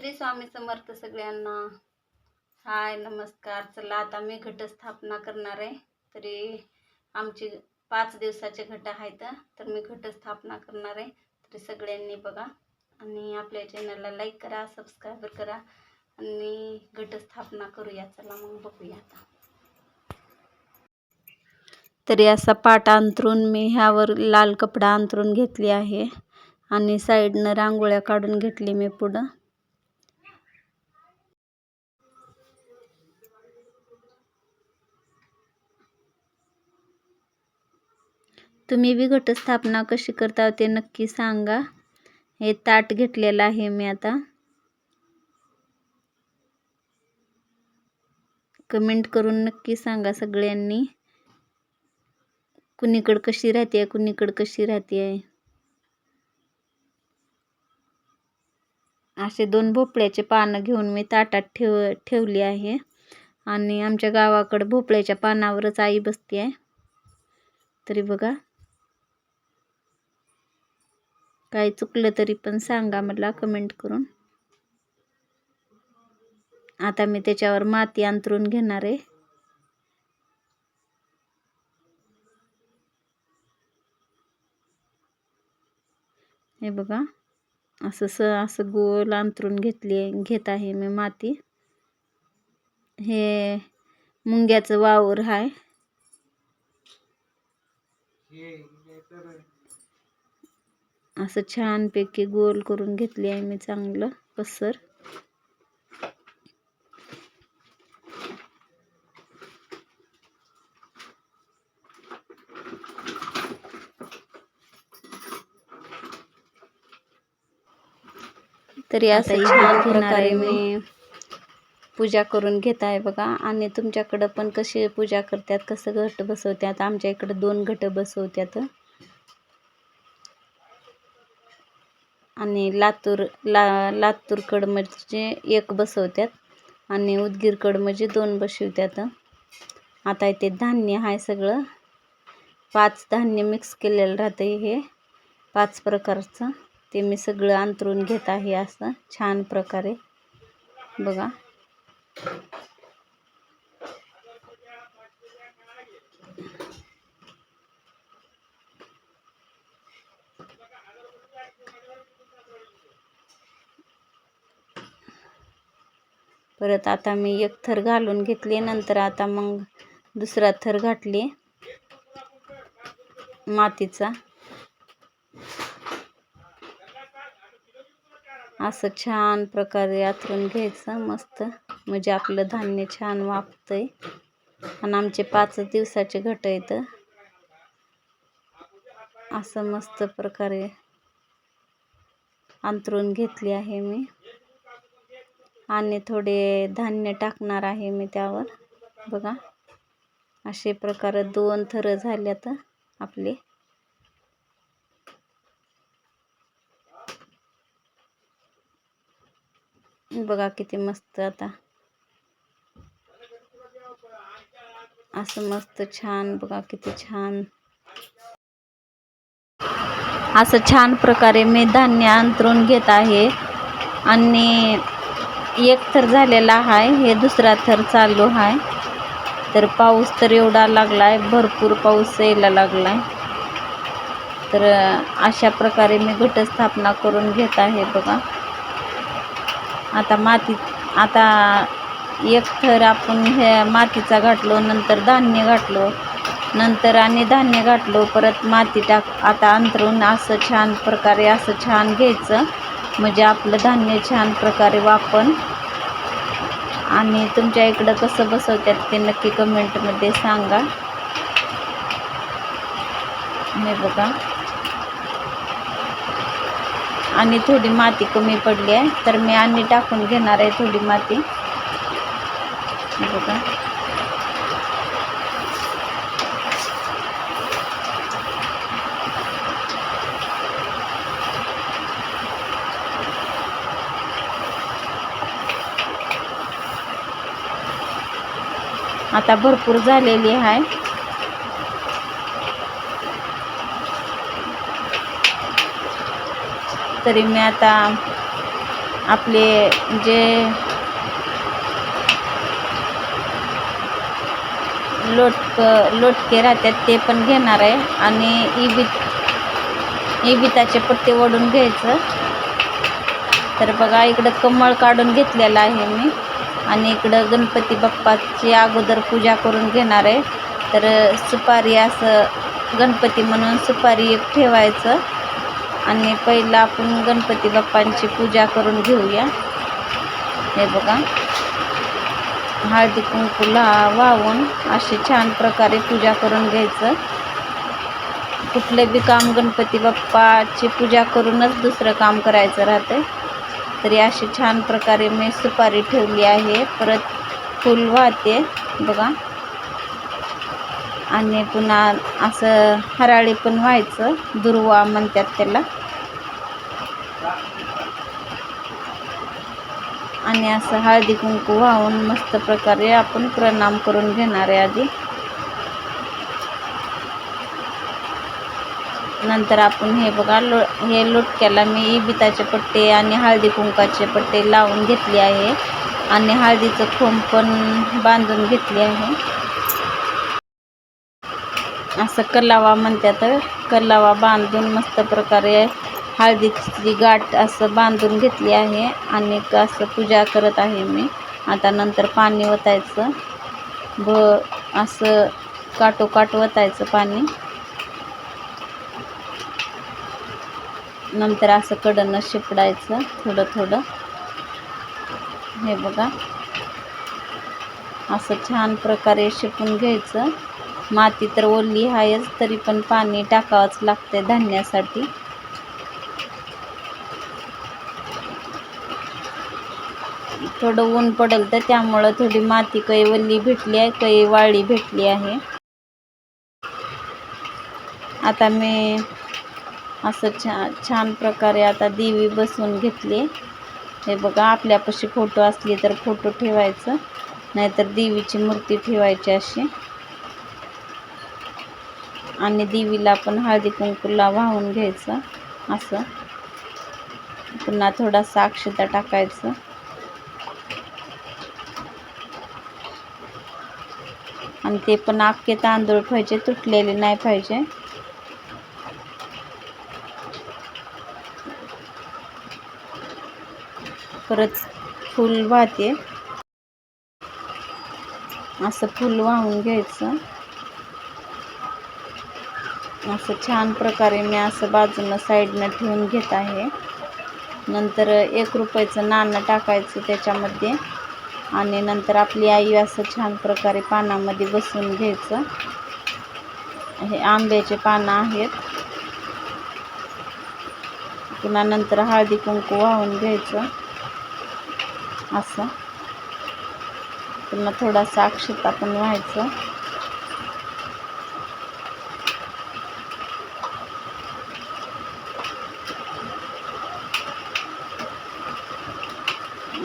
श्री स्वामी समर्थ सगळ्यांना. हाय नमस्कार. चला आता मी घटस्थापना करणार आहे. तरी आमची पाच दिवसाचे घट आहेत तर मी घटस्थापना करणार आहे. तरी सगळ्यांनी बघा. आणि आपल्या चॅनलला लाईक करा सबस्क्राईब करा. आणि घटस्थापना करूया. चला मग बघूया आता. तरी असा पाट अंतरून मी ह्यावर लाल कपडा अंतरून घेतली आहे. आणि साईडनं रांगोळ्या काढून घेतली मी पुढं. तुम्ही बी घटस्थापना कशी करता ते नक्की सांगा. हे ताट घेतलेलं आहे मी आता. कमेंट करून नक्की सांगा सगळ्यांनी. कुणीकडं कशी राहते आहे कुणीकडं कशी राहते आहे असे दोन भोपळ्याचे पानं घेऊन मी ताटात ठेव ठेवली आहे. आणि आमच्या गावाकडं भोपळ्याच्या पानावरच आई बसते आहे तरी बघा. काही चुकलं तरी पण सांगा मला कमेंट करून. आता मी त्याच्यावर माती अंतरून घेणार आहे. हे बघा असं स असं गोल अंतरून घेतली घेत आहे मी माती. हे मुंग्याचं वावर आहे असं छानपैकी गोल करून घेतली आहे मी चांगलं पसर तरी असं छान प्रकारे मी पूजा करून घेत आहे बघा. आणि तुमच्याकडं पण कशी पूजा करतात कसं घट बसवतात? आमच्या इकडं दोन घट बसवतात. आणि लातूर ला लातूरकडं म्हणजे एक बसवतात आणि उदगीरकडं म्हणजे दोन बसवतात आता इथे धान्य आहे सगळं. पाच धान्य मिक्स केलेलं राहतं हे. पाच प्रकारचं. ते मी सगळं अंतरून घेत आहे असं छान प्रकारे. बघा. परत आता मी एक थर घालून घेतली नंतर आता मग दुसरा थर घातली मातीचा. असं छान प्रकारे आथरून घ्यायचं मस्त. म्हणजे आपलं धान्य छान वापतंय आणि आमचे पाच दिवसाचे घट आहेत. असं मस्त प्रकारे अंतरून घेतली आहे मी. आणि थोडे धान्य टाकणार आहे मी त्यावर. बघा असे प्रकारे दोन थरं झाल्यात आपले. बघा किती मस्त आता. असं मस्त छान बघा किती छान. असं छान प्रकारे मी धान्य अंतरून घेत आहे. आणि एक थर झालेला आहे हे दुसरा थर चालू आहे तर पाऊस तर एवढा लागला आहे भरपूर पाऊस यायला लागला आहे तर अशा प्रकारे मी घटस्थापना करून घेत आहे बघा. आता माती आता एक थर आपण हे मातीचा घातलो नंतर धान्य घातलो. नंतर आणि धान्य घातलो परत माती टाक आता अंतरून असं छान प्रकारे असं छान घ्यायचं. म्हणजे आपलं धान्य छान प्रकारे वापन आणि तुमच्या इकडं कसं बसवतात ते नक्की कमेंटमध्ये सांगा. हे बघा. आणि थोडी माती कमी पडली आहे तर मी आणि टाकून घेणार आहे थोडी माती बघा आता भरपूर झालेली आहे. तरी मी आता आपले जे लोटक लोटके राहतात ते पण घेणार आहे. आणि इबित इबिताचे पट्टे ओढून घ्यायचं. तर बघा इकडं कमळ काढून घेतलेलं आहे मी. आणि इकडं गणपती बाप्पाची अगोदर पूजा करून घेणार आहे. तर सुपारी असं गणपती म्हणून सुपारी एक ठेवायचं. आणि पहिलं आपण गणपती बाप्पांची पूजा करून घेऊया. हे बघा. हळदी कुंकूला वाहून अशी छान प्रकारे पूजा करून घ्यायचं. कुठले बी काम गणपती बाप्पाची पूजा करूनच दुसरं काम करायचं राहतं तरी अशी छान प्रकारे मी सुपारी ठेवली आहे. परत फूल वाहते बघा. आणि पुन्हा असं हराळी पण व्हायचं दुर्वा म्हणतात त्याला. आणि असं हळदी कुंकू वाहून मस्त प्रकारे आपण प्रणाम करून घेणार आहे आधी. नंतर आपण हे बघा लो हे लोटक्याला मी इबिताचे पट्टे आणि हळदी कुंकाचे पट्टे लावून घेतले आहे. आणि हळदीचं खोंब पण बांधून घेतले आहे. असं कलावा म्हणतात. कलावा बांधून मस्त प्रकारे हळदीची गाठ असं बांधून घेतली आहे. आणि असं पूजा करत आहे मी. आता नंतर पाणी ओतायचं ब असं काटोकाट ओतायचं पाणी. नंतर असं कडनं शिपडायचं थोडं थोडं. हे बघा. असं छान प्रकारे शिपून घ्यायचं. माती तर ओली आहेच तरी पण पाणी टाकावंच लागते धान्यासाठी. थोडं ऊन पडल तर त्यामुळं थोडी माती काही वल्ली भेटली आहे काही वाळी भेटली आहे. आता मी असं छा छान प्रकारे आता देवी बसवून घेतली. हे बघा आपल्यापाशी फोटो असली तर फोटो ठेवायचं नाहीतर देवीची मूर्ती ठेवायची अशी. आणि देवीला पण हळदी कुंकूला वाहून घ्यायचं असं. पुन्हा थोडासा अक्षता टाकायचं. आणि ते पण अख्खे तांदूळ पाहिजे तुटलेले नाही पाहिजे. परत फूल वाहते. असं फूल वाहून घ्यायचं. असं छान प्रकारे मी असं बाजूनं साईडनं ठेवून घेत आहे. नंतर एक रुपयाचं नाणं टाकायचं त्याच्यामध्ये. आणि नंतर आपली आई असं छान प्रकारे पानामध्ये बसून घ्यायचं. हे आंब्याचे पानं आहेत. पुन्हा नंतर हळदी कुंकू वाहून घ्यायचं. असं. पुन्हा थोडासा अक्षता पण व्हायचं.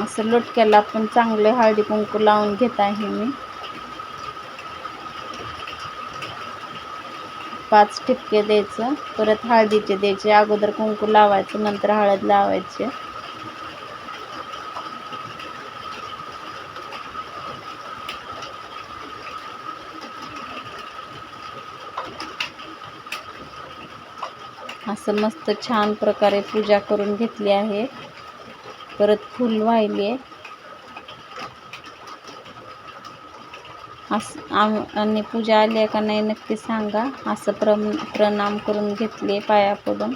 असं लोटक्याला पण चांगले हळदी कुंकू लावून घेत आहे मी. पाच ठिपके द्यायचं परत हळदीचे द्यायचे अगोदर कुंकू लावायचं नंतर हळद लावायचे. असं मस्त छान प्रकारे पूजा करून घेतली आहे. परत फुल वाहिले असं आणि पूजा आली आहे का नाही नक्की सांगा. असं प्र प्रणाम करून घेतले पाया पडून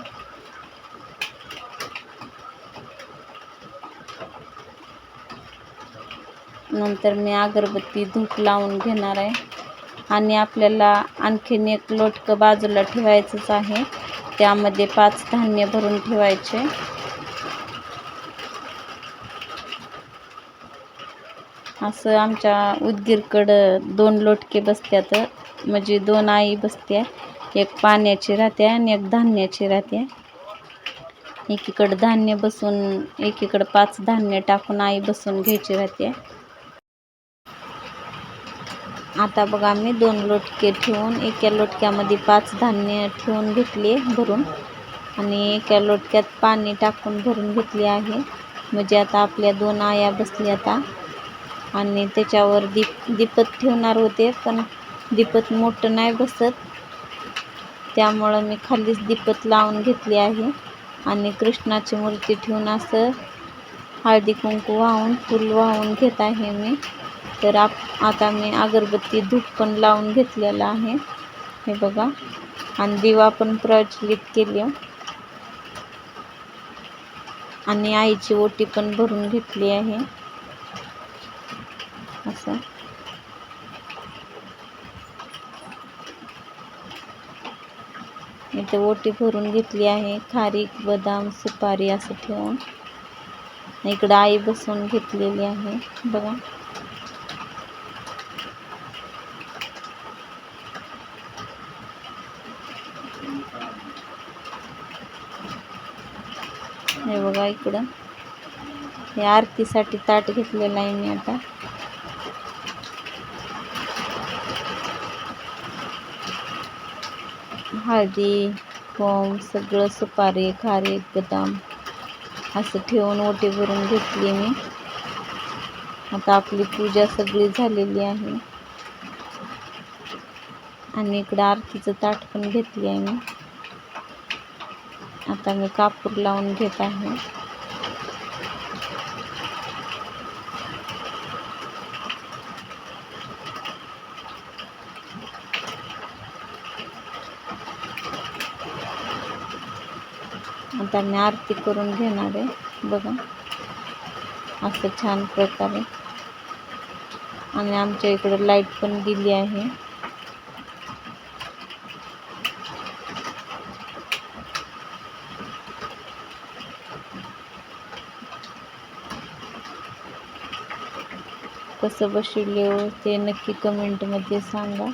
नंतर मी अगरबत्ती धूप लावून घेणार आहे. आणि आपल्याला आणखीन एक लोटकं बाजूला ठेवायचंच आहे. त्यामध्ये पाच धान्य भरून ठेवायचे. असं आमच्या उदगीरकडं दोन लोटके बसत्यात. म्हणजे दोन आई बसत्या. एक पाण्याची राहते आणि एक धान्याची राहते. एकीकडं धान्य बसून एकीकडं पाच धान्य टाकून आई बसून घ्यायची राहते. आता बघा मी दोन लोटके ठेवून एका लोटक्यामध्ये पाच धान्य ठेवून घेतले भरून. आणि एका लोटक्यात पाणी टाकून भरून घेतले आहे. म्हणजे आता आपल्या दोन आया बसल्या आता. आणि त्याच्यावर दीप दीपत ठेवणार होते पण दीपत मोठं नाही बसत. त्यामुळं मी खालीच दीपत लावून घेतली आहे. आणि कृष्णाची मूर्ती ठेवून असं हळदी कुंकू वाहून फुल वाहून घेत आहे मी. तर आप आता मी अगरबत्ती धूप पण लावून घेतलेला आहे. हे बघा. आणि दिवा पण प्रज्वलित केली. आणि आईची ओटी पण भरून घेतली आहे. असं. इथे ओटी भरून घेतली आहे. खारीक बदाम सुपारी असं ठेवून. इकडं आई बसवून घेतलेली आहे. बघा हे बघा इकडं. हे आरतीसाठी ताट घेतलेलं आहे मी आता. हळदी कोंब सगळं सुपारी खारे बदाम असं ठेवून ओटी भरून घेतली मी. आता आपली पूजा सगळी झालेली आहे. आणि इकडं आरतीचं ताट पण घेतली आहे मी. आता मी कापूर लावून घेत आहे. आता मी आरती करून घेणार आहे. बघा. असं छान प्रकारे. आणि आमच्या इकडं लाइट पण गेली आहे. कसं बसविले हो ते नक्की कमेंटमध्ये सांगा.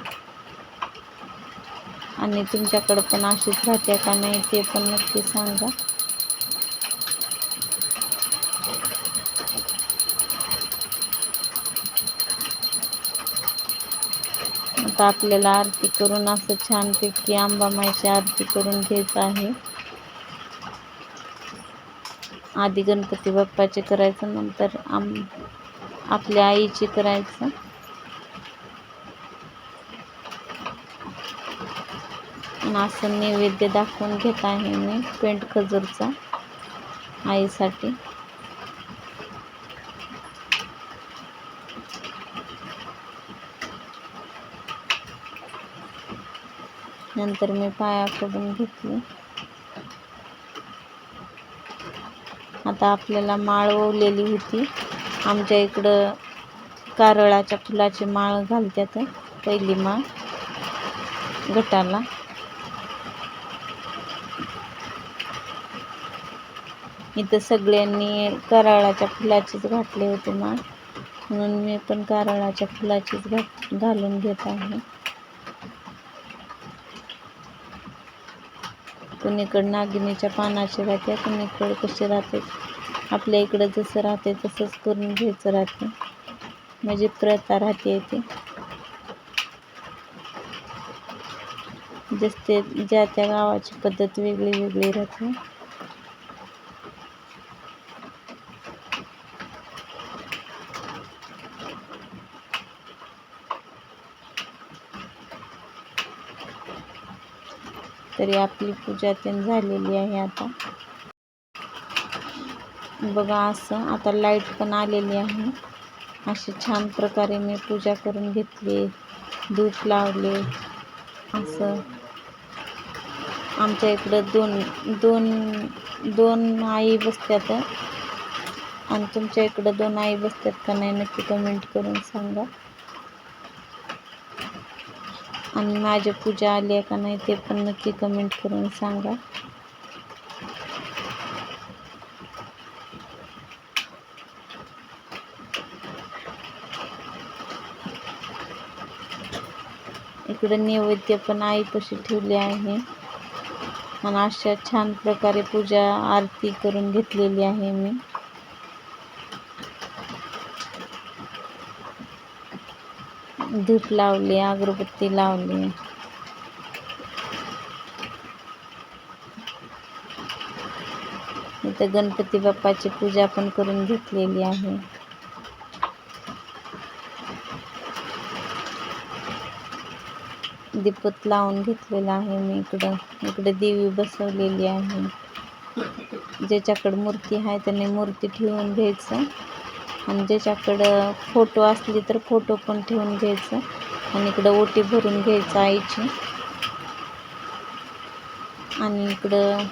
आणि तुमच्याकडं पण अशीच राहते का नाही ते पण नक्की सांगा. आता आपल्याला आरती करून असं छानपैकी आंबामाईची आरती करून घ्यायचं आहे. आधी गणपती बाप्पाचे करायचं नंतर आम आपल्या आईची करायचं. असं नैवेद्य दाखवून घेत आहे मी पेंट खजूरचा आईसाठी. नंतर मी पाया पडून घेतली. आता आपल्याला माळ ओवलेली होती. आमच्या इकडं कारळाच्या फुलाची माळ घालतात पहिली माळ गटाला. इथं सगळ्यांनी कारळाच्या फुलाचीच घातले होते माळ. म्हणून मी पण कारळाच्या फुलाचीच घात घालून घेत आहे. कुणीकडं नागिनीच्या पानाचे राहते कुणीकडं कसे राहते. आपल्या इकडं जसं राहते तसंच करून घ्यायचं राहते म्हणजे प्रथा राहते येते जसते ज्या त्या गावाची पद्धत वेगळी वेगळी राहते. तरी आपली पूजा तेन झालेली आहे आता. बघा असं आता लाइट पण आलेली आहे. अशी छान प्रकारे मी पूजा करून घेतली धूप लावले असं. आमच्या इकडं दोन दोन दोन आई बसतात आणि तुमच्या इकडं दोन आई बसतात का नाही नक्की कमेंट करून सांगा. आणि माझी पूजा आली आहे का नाही ते पण नक्की कमेंट करून सांगा. इकडं नैवेद्य पण आईपाशी ठेवले आहे. आणि अशा छान प्रकारे पूजा आरती करून घेतलेली आहे मी. धूप लावले अगरबत्ती लावली. इथं गणपती बाप्पाची पूजा पण करून घेतलेली आहे. दीपत लावून घेतलेला आहे मी इकडं. इकडे देवी बसवलेली आहे. ज्याच्याकडं मूर्ती आहे त्याने मूर्ती ठेवून घ्यायचं. आणि ज्याच्याकडं फोटो असली तर फोटो पण ठेवून घ्यायचं. आणि इकडं ओटी भरून घ्यायचं आईची. आणि इकडं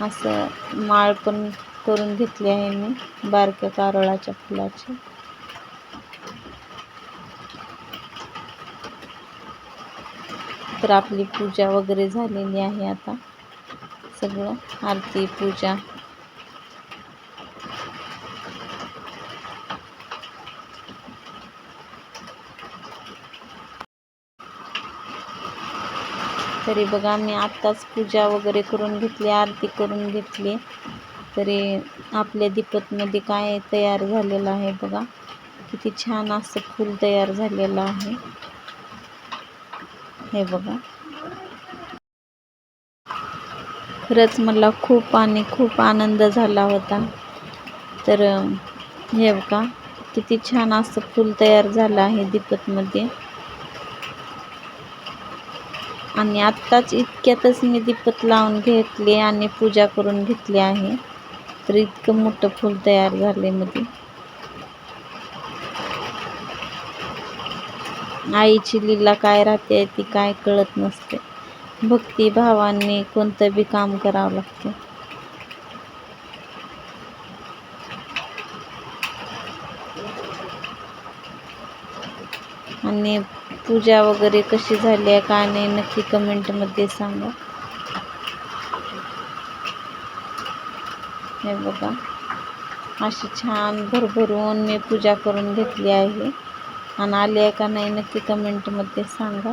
असं माळ पण करून घेतली आहे मी बारक्या कारळाच्या फुलाची. तर आपली पूजा वगैरे झालेली आहे आता. सगळं आरती पूजा. तरी बघा मी आत्ताच पूजा वगैरे करून घेतली आरती करून घेतली. तरी आपल्या दीपतमध्ये काय तयार झालेलं आहे बघा. किती छान असं फूल तयार झालेलं आहे. हे बघा. खरंच मला खूप आणि खूप आनंद झाला होता. तर हे बघा किती छान असं फूल तयार झालं आहे दीपतमध्ये आणि आत्ताच इतक्यातच मी दीपत लावून घेतले आणि पूजा करून घेतली आहे. तर इतकं मोठं फूल तयार झाले मध्ये. आईची लीला काय राहते ती काय कळत नसते. भक्तिभावाने कोणतं बी काम करावं लागतं. आणि पूजा वगैरे कशी झाली आहे का नाही नक्की कमेंटमध्ये सांगा. हे बघा. अशी छान भरभरून मी पूजा करून घेतली आहे. आणि आली आहे का नाही नक्की कमेंटमध्ये सांगा.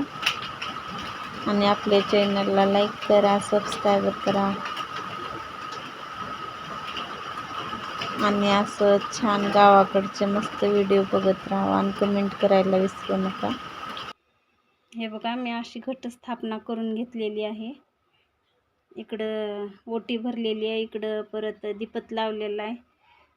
आणि आपल्या चॅनलला लाईक करा सबस्क्राईब करा. आणि असं छान गावाकडचे मस्त व्हिडिओ बघत राहा आणि कमेंट करायला विसरू नका. हे बघा मी अशी घटस्थापना करून घेतलेली आहे. इकडं ओटी भरलेली आहे इकडं परत दीपत लावलेला आहे.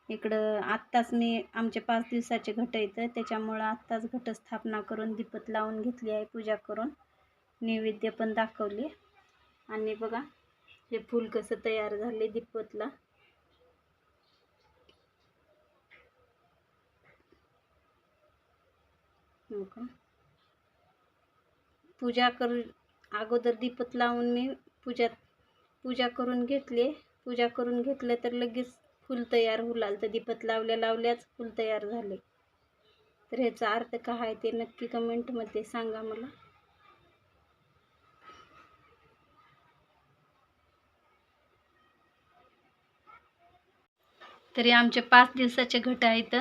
इकडं आत्ताच मी आमचे पाच दिवसाचे घट येतं त्याच्यामुळं आत्ताच घटस्थापना करून दीपत लावून घेतली आहे पूजा करून. नैवेद्य पण दाखवले. आणि बघा हे फूल कसं तयार झाले दीपतला. पूजा कर अगोदर दीपत लावून मी पूजा पूजा करून घेतली. पूजा करून घेतलं तर लगेच फुल तयार होऊ लागलं. तर दीपत लावल्या लावल्याच फुल तयार झाले. तर ह्याचा अर्थ काय आहे ते नक्की कमेंटमध्ये सांगा मला. तरी आमचे पाच दिवसाचे घट आहेत.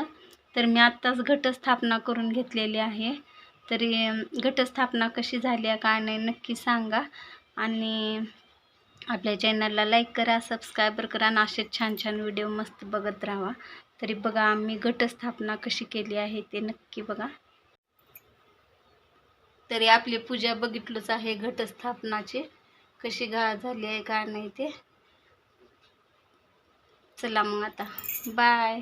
तर मी आत्ताच घटस्थापना करून घेतलेली आहे. तरी घटस्थापना कशी झाली आहे काय नाही नक्की सांगा. आणि आपल्या चॅनलला लाईक करा सबस्क्रायबर करा आणि असे छान छान व्हिडिओ मस्त बघत राहा. तरी बघा आम्ही घटस्थापना कशी केली आहे ते नक्की बघा. तरी आपली पूजा बघितलंच आहे घटस्थापनाची. कशी घा झाली आहे काय नाही ते. चला मग आता. बाय